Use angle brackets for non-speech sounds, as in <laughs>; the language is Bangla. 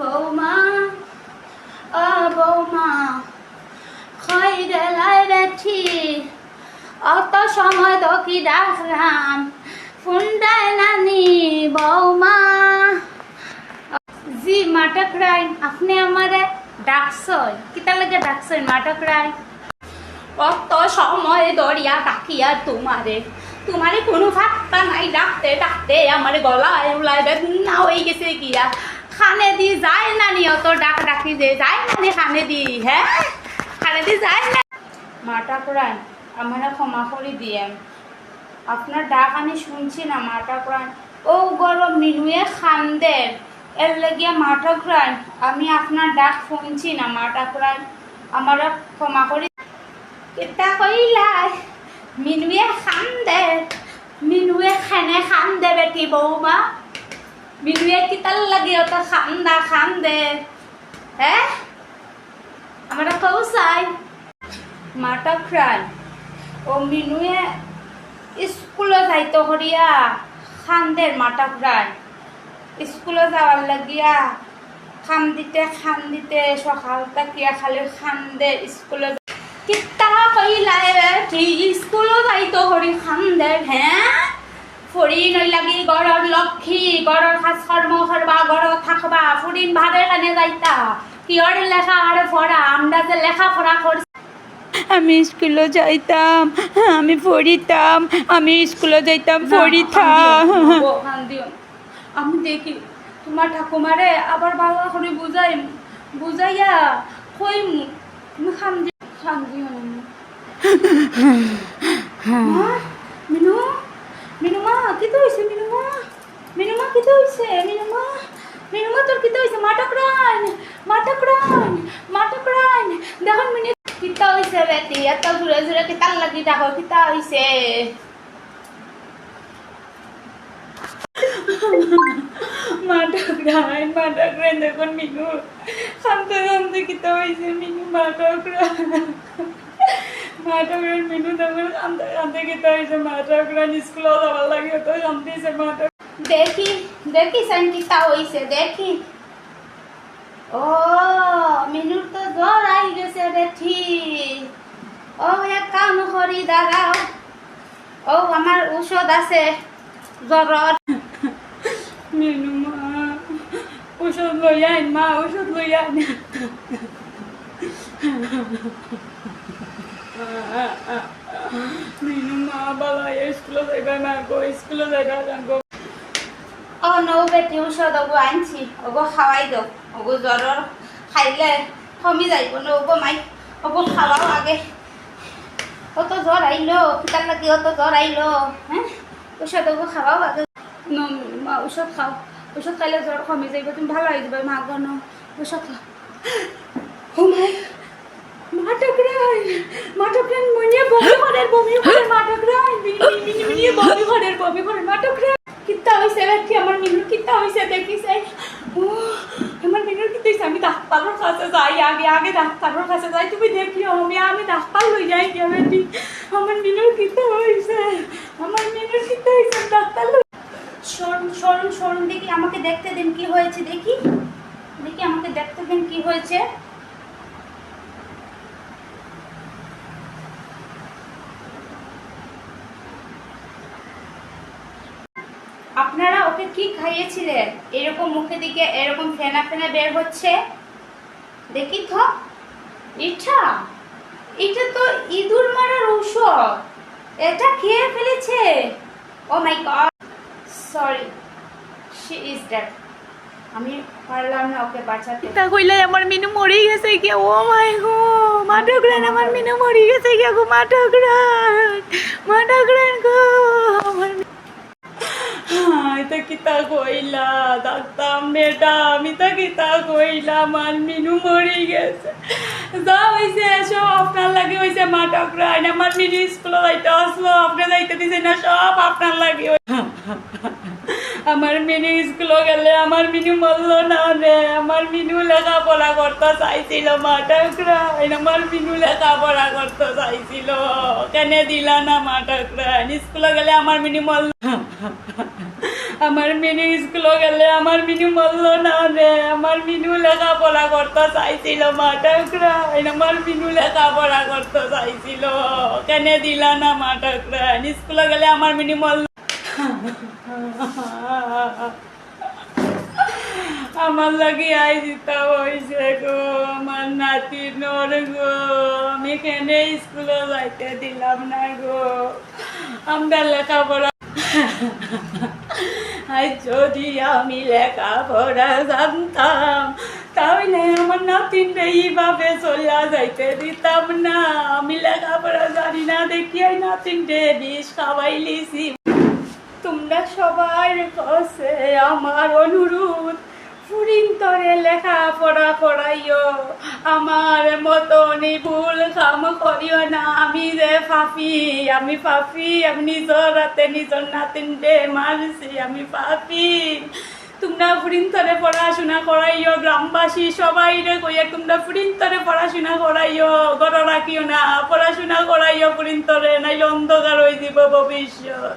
বৌমা ও বৌমা, খই গেলাই বেঠি, অত সময় তো কি ডাকলাম ফোনটায় নানি বৌমা। জি, মাটক রায় আপনি আমারে ডাকছই কিতা লাগে ডাকছই মাটক রায় কত সময় দরিয়া ডাকিয়া তোমারে। তোমারে কোনো ভাত্তা নাই, ডাকতে ডাকতে আমার গলায় উলায় বেদনা হয়ে গেছে গিয়া। খানে দি যায় না নি অত ডাক ডাকি যে যায় না নি খানে দি হ্যাঁ খানে দি যায় না মাটা প্রাণ আমার ক্ষমা করে দিয়ে আপনার ডাক আমি শুনছি না মাটা প্রাণ ও গরম মিনুয়ে খান্দের এর লাগিয়া মাটা প্রাণ আমি আপনার ডাক শুনছি না মাটা প্রাণ আমার ক্ষমা করে কেতা কইলাই মিনুয়ে খান দে মিনুয়ে খানে খান দে বেটি বৌমা মিনুয়ে কিতাল লাগে অত খান দা খান দে হ্যাঁ আমরা কৌ চাই মাটা ফ্রাই ও মিনুয়ে স্কুলে যাইতো করিয়া খান্দের মাটা ফ্রাই স্কুলে যাওয়ার লাগিয়া খান দিতে খান দিতে সকাল তাকিয়া খালি খান্দে স্কুলে কিতা কইলাই ঠিক স্কুলো যাইতো হরি খান্দে হ্যাঁ ফৰি নৈ লাগি গড়ৰ লক্ষী গড়ৰ সাজ কৰ্ম কৰবা গড়ত থাকবা ফুৰিন ভাবে কানে যাইতা। কিয়র লেখা আর পড়া আমরা যে লেখা পড়া করছি আমি স্কুলে যাইতাম আমি পড়িতাম আমি স্কুলে যাইতাম পড়িতাম আমি দেখি তোমার ঠাকুমারে আবার ভালো করে বুঝাই বুঝাইয়া কই তুমি খাম খাম দিও মিনু? মিনু মা কি তো হইছে মিনু মা মিনু মা কি তো হইছে? মিনু মা মিনু মা তোর কি তো হইছে? মাটক রান মাটক রান মাটক রান দেখুন মিনু, কিতা হইছে বেটি এত জোরে জোরে কিতাল লাগি দেখো, কিতা হইছে? মাটক রাই মাটক রাই দেখুন মিনু। শান্তে শান্তে কিতা হয়েছে মিনু মাটক মাটক রাই মিনু দেখুন শান্তে শান্তে কিতা হয়েছে। মাটক রাই স্কুলে যাবার লাগে তো শান্তিছে মাটক দেখি দেখি সান কিতা হইছে দেখি। ও মিনুর তো জ্বর আই গেছে বেঠি ও এক কাম করি দাঁড়াও। ও আমার ঔষধ আছে জ্বরর মিনু মা ওষুধ লই আইন মা ওষুধ লই আইন। মিনু মা বালা স্কুলে যাইবা না গো স্কুলে যাইবা না গো ও নৌ বেটি ঔষধ ওগো আনছি ওগো খাওয়াই দাও। ওগো জ্বরর খাইলে কমি যাইব নৌগো মাই। ওগো খাওয়াও আগে। অত জ্বর আইলো কিতার লাগি অত জ্বর আইলো হ্যাঁ? ঔষধ ওগো খাওয়াও আগে। ন ঔষধ খাও। ঔষধ খাইলে জ্বর কমে যাইব, তুমি ভালো হয়ে যাবে, মা গণ ঔষধ খাও। ও আমি ডাক্তারের কাছে যাই, আগে আগে ডাক্তারের কাছে যাই। তুমি দেখিও, আমি আমি ডাক্তার যাই বেটি আমার মিনুর কিত্তা হইছে, আমার মিনুর কিত্তা হইছে ডাক্তার লই সরুন সরুন সরুন দেখি আমাকে দেখতে দিন, কি হয়েছে দেখি। দেখি আমাকে দেখতে দিন, কি হয়েছে। আপনারা ওকে কি খাইয়েছিলেন? এরকম মুখে দিকে এরকম ফেনা ফেনা বের হচ্ছে? দেখি তো। এটা এটা তো ইঁদুর মারার ঔষধ। এটা খেয়ে ফেলেছে। ও my God sorry she is dead আমি পারলাম না ওকে বাঁচাতে। তা কইলে আমার মিনু মরি গেছে কি ও মাই গো! মাটকরান আমার মিনু মরি গেছে কি গো। মাটকরান মাটকরান গো, আমার কিতা কইলা ডাক্তার মেডা আমি তো কিতা কইলা আমার মিনু মরি গেছে। যা হইছে, সব আপনার লাগে হইছে মাটকরান আমার মিনু স্কুলে যাইতে আসলো, আপনি যাইতে দিছে না, সব আপনার লাগে <laughs> আমার মিনু স্কুলে গেলে, আমার মিনু মরলো না রে, আমার মিনু লেখা লেখাপড়া করতে চাইছিল, মা মাটকরান আমার মিনু লেখা লেখাপড়া করতে চাইছিল। কেন দিলা না মাটকরান স্কুলে গেলে আমার মিনু মরল <laughs> আমার মিনু স্কুলে গেলে আমার মিনু মরলো না রে, আমার মিনু লেখাপড়া করতে চাইছিল মাটাকরাইন আমার মিনু লেখাপড়া করতে চাইছিল। কেন দিলা না মাটাকরাইন স্কুলে গেলে আমার মিনু মল আমার লাগি আই দিতা হয়েছে গো, আমার নাতি নর গো। আমি কেন স্কুলে যাইতে দিলাম না গো। আমরা লেখাপড়া যদি আমি লেখাপড়া জানতাম, তাহলে আমার নাতিন এইভাবে চলা যাইতে দিতাম না। আমি লেখাপড়া জানি না, দেখি ওই নাতিনটে বিষ খাওয়াই লিছি তোমরা সবাই কাছে আমার অনুরোধ ফুরিন তরে লেখাপড়া করাইও আমার মতনই ভুল কাম করিও না। আমি যে পাপি আমি পাপি আমি নিজর রাতে নিজর নাতিন দে মারছি, আমি ফাফি তোমরা ফুরিন তরে পড়াশোনা করাইও, গ্রামবাসী সবাই রে কইয়া তোমরা ফুরিন তরে পড়াশোনা করাইও। ঘর রাখিও না, পড়াশোনা করাইও ফুরিন তরে নাইলে অন্ধকার হয়ে দিব ভবিষ্যৎ।